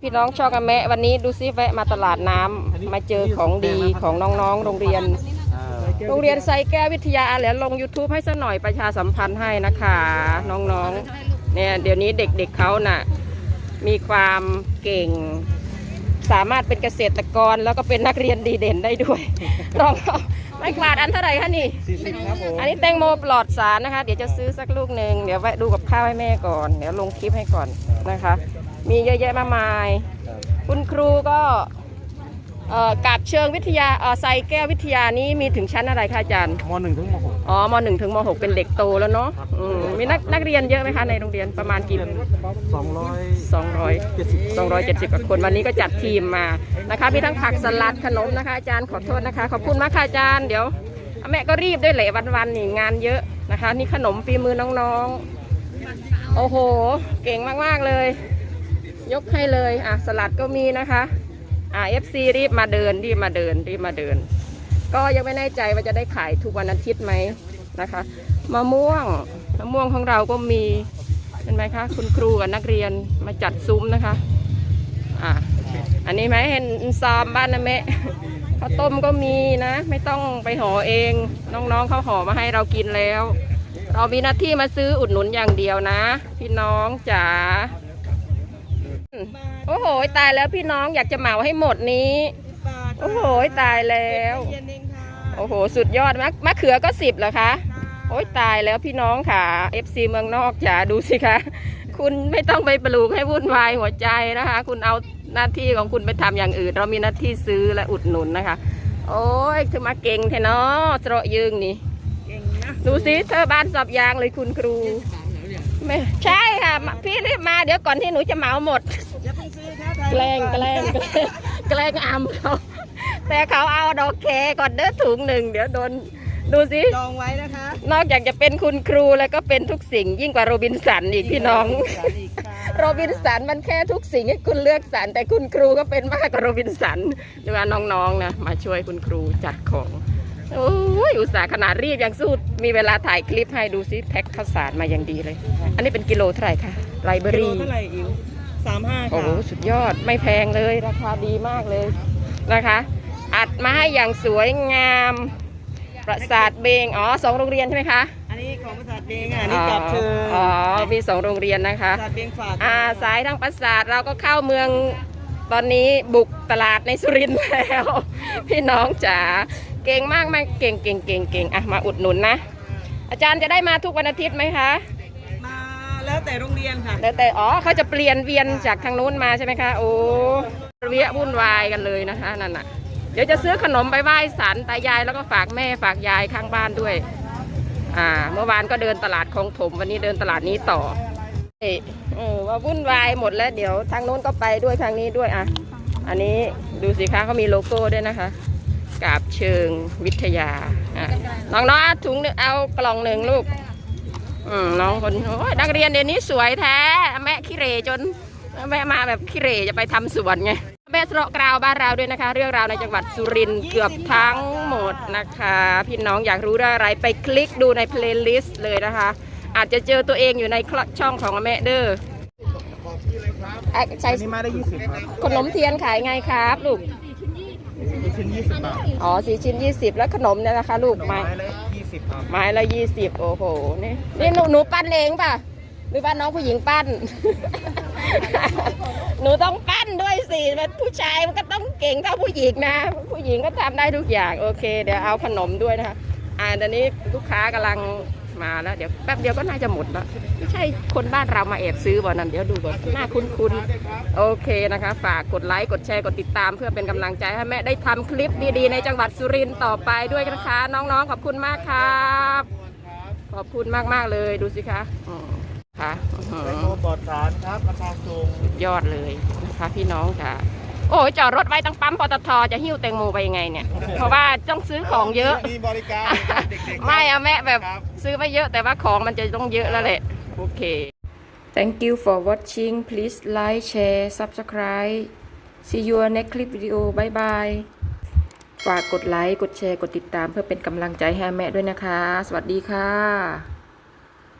พี่น้องชอบกันแมะวันนี้ดูซิแวะมาตลาดน้ำมาเจอของดีของน้องๆ โรงเรียน โรงเรียนไซแก้ววิทยาแล้วลง YouTube ให้ซะหน่อยประชาสัมพันธ์ให้นะคะ น้องๆ เนี่ยเดี๋ยวนี้เด็กๆเเขาน่ะ มีความเก่ง สามารถเป็นเกษตรกรแล้วก็เป็นนักเรียนดีเด่นได้ด้วยลองไม่กวาดอันเท่าไหร่คะนี่ สี่สิบครับผมอันนี้แตงโมปลอดสารนะคะ เดี๋ยวจะซื้อสักลูกหนึ่งเดี๋ยวแวะดูกับข้าวให้แม่ก่อน เดี๋ยวลงคลิปให้ก่อนนะคะ มีเยอะแยะมากมายคุณครูก็เอ่อ กาบเชิงวิทยาเอ่อไซแก้ววิทยานี้มีถึงชั้นอะไรคะอาจารย์มหนึ่งถึงมหกอ๋อมหนึ่งถึงมหกเป็นเด็กโตแล้วเนาะอืมมีนักนักเรียนเยอะไหมคะในโรงเรียนประมาณกี่สองร้อยสองร้อยเจ็ดสิบสองร้อยเจ็ดสิบกว่าคนวันนี้ก็จัดทีมมานะคะมีทั้งผักสลัดขนมนะคะอาจารย์ขอโทษนะคะ ขอบคุณมากค่ะอาจารย์เดี๋ยวแม่ก็รีบด้วยแหละวันๆนี่งานเยอะนะคะ นี่ขนมฝีมือน้องๆ โอ้โห เก่งมากๆเลย ยกให้เลยอะสลัดก็มีนะคะ อ่าเอฟซีรีบมาเดินรีบมาเดินรีบมาเดิน ก็ยังไม่แน่ใจว่าจะได้ขายทุกวันอาทิตย์ไหมนะคะมะม่วงมะม่วงของเราก็มีเห็นไหมคะ คุณครูกับนักเรียนมาจัดซุ้มนะคะอ่าอันนี้ไหมเห็นซอมบ้านนะแม่ข้าวต้มก็มีนะ ไม่ต้องไปห่อเอง น้องๆเขาห่อมาให้เรากินแล้ว เรามีหน้าที่มาซื้ออุดหนุนอย่างเดียวนะ พี่น้องจ๋า โอ้โหตายแล้วพี่น้องอยากจะเหมาให้หมดนี้ โอ้โหตายแล้วเย็นเองค่ะโอ้โห สุดยอดมะมะเขือก็สิบเหรอคะโอ้ยตายแล้วพี่น้องค่ะ FC เมืองนอกจ๋าดูสิคะคุณไม่ต้องไปปลูกให้วุ่นวายหัวใจนะคะ คุณเอาหน้าที่ของคุณไปทำอย่างอื่น เรามีหน้าที่ซื้อและอุดหนุนนะคะ โอ้ยเธอมาเก่งแท้เนาะเสระยืงนี่เก่งนะดูสิเธอบ้านสอบยางเลยคุณครู ไม่ใช่ค่ะมาพี่รีบมาเดี๋ยวก่อนที่หนูจะเหมาหมด อย่าเพิ่งซื้อค่ะไทยแกล้งแกล้งแกล้งแกล้งอำเขา แต่เขาเอาดอกแคก่อนเด้อถุงหนึ่งเดี๋ยวโดนดูสิ จองไว้นะคะนอกจากจะเป็นคุณครูแล้วก็เป็นทุกสิ่งยิ่งกว่าโรบินสันอีกพี่น้องสารอีกค่ะโรบินสันมันแค่ทุกสิ่งให้คุณเลือกสรรแต่คุณครูก็เป็นมากกว่าโรบินสันดูว่าน้องๆนะมาช่วยคุณครูจัดของ โอ้ยอุตส่าห์ขนาดรีบยังสู้มีเวลาถ่ายคลิปให้ดูซิแพ็คข้าวสารมาอย่างดีเลย อันนี้เป็นกิโลเท่าไหร่คะไรเบอกิโลรี่เท่าไหร่อิ๋วสามห้าโอ้ค่ะโหสุดยอดไม่แพงเลยราคาดีมากเลยนะคะ อัดมาให้อย่างสวยงามประสาทเบงอ๋อสองโรงเรียนใช่ไหมคะอันนี้ของประสาทเบงอะอันนี้จับเชิญอ๋อมีสองโรงเรียนนะคะประสาทเบงฝากอ่าสายทางประสาทเราก็เข้าเมืองตอนนี้บุกตลาดในสุรินทร์แล้ว พี่น้องจ๋า เก่งมากมากเก่งเก่งเก่งเก่งอะมาอุดหนุนนะ อาจารย์จะได้มาทุกวันอาทิตย์ไหมคะ มาแล้วแต่โรงเรียนค่ะ แล้วแต่อ๋อเขาจะเปลี่ยนเวียนจากทางนู้นมาใช่ไหมคะ โอ้เวียวุ่นวายกันเลยนะคะนั่นน่ะ เดี๋ยวจะซื้อขนมไปไหว้สารตายายแล้วก็ฝากแม่ฝากยายข้างบ้านด้วย อ่า เมื่อวานก็เดินตลาดคลองถมวันนี้เดินตลาดนี้ต่อเอ้ยเออว่าวุ่นวายหมดแล้วเดี๋ยวทางนู้นก็ไปด้วยทางนี้ด้วยอะ อันนี้ดูสิคะเขามีโลโก้ด้วยนะคะ กาบเชิงวิทยาอะน้องๆเอาถุงหนึ่งเอากล่องหนึ่งลูกอืมน้องคนโอ้ยนักเรียนเดี๋ยวนี้สวยแท้แม่ขี้เหรจนแม่มาแบบขี้เหรจะไปทำสวนไงแม่สระกราวบ้านเราด้วยนะคะ เรื่องราวในจังหวัดสุรินทร์เกือบทั้งหมดนะคะ พี่น้องอยากรู้เรื่องอะไรไปคลิกดูในเพลย์ลิสต์เลยนะคะ อาจจะเจอตัวเองอยู่ในช่องของแม่เด้ออะใช้อันนี้มาได้ยี่สิบครับขนมเทียนขายไงครับลูกลูก ชิ้นยี่สิบบาทอ๋อสี่ชิ้นยี่สิบแล้วขนมเนี่ยนะคะ ลูกไม้ไม้ละยี่สิบครับไม้ละยี่สิบโอ้โหนี่นี่หนูหนูปั้นเองป่ะหรือว่าน้องผู้หญิงปั้น หนูต้องปั้นด้วยสิเป็นผู้ชายมันก็ต้องเก่งเท่าผู้หญิงนะ ผู้หญิงก็ทำได้ทุกอย่างโอเค เดี๋ยวเอาขนมด้วยนะคะอ่าตอนนี้ลูกค้ากำลัง มาแล้วเดี๋ยวแป๊บเดียวก็น่าจะหมดแล้วไม่ใช่คนบ้านเรามาแอบซื้อบ่อนั่นเดี๋ยวดูก่อนหน้าคุ้นๆโอเคนะคะ ฝากกดไลค์กดแชร์กดติดตามเพื่อเป็นกำลังใจให้แม่ได้ทำคลิปดีๆ ในจังหวัดสุรินทร์ต่อไปด้วยนะคะ น้องๆขอบคุณมากครับขอบคุณมากๆเลยดูสิคะอืมค่ะอื้อหืแตงอโมปลอดสารครับราคาสูงยอดเลยนะคะพี่น้องค่ะ โอ้ยจอดรถไว้ตั้งปั๊มปตทจะหิ้วแตงโมไปยังไงเนี่ย เพราะว่าต้องซื้อของเยอะ มีบริการนะครับเด็กๆไม่อะแม่แบบครับ ซื้อไม่เยอะแต่ว่าของมันจะต้องเยอะแล้วแหละ โอเค Thank you for watching please like share subscribe see you next clip video bye bye ฝากกดไลค์ กดแชร์ กดติดตามเพื่อเป็นกำลังใจให้แม่ด้วยนะคะ สวัสดีค่ะ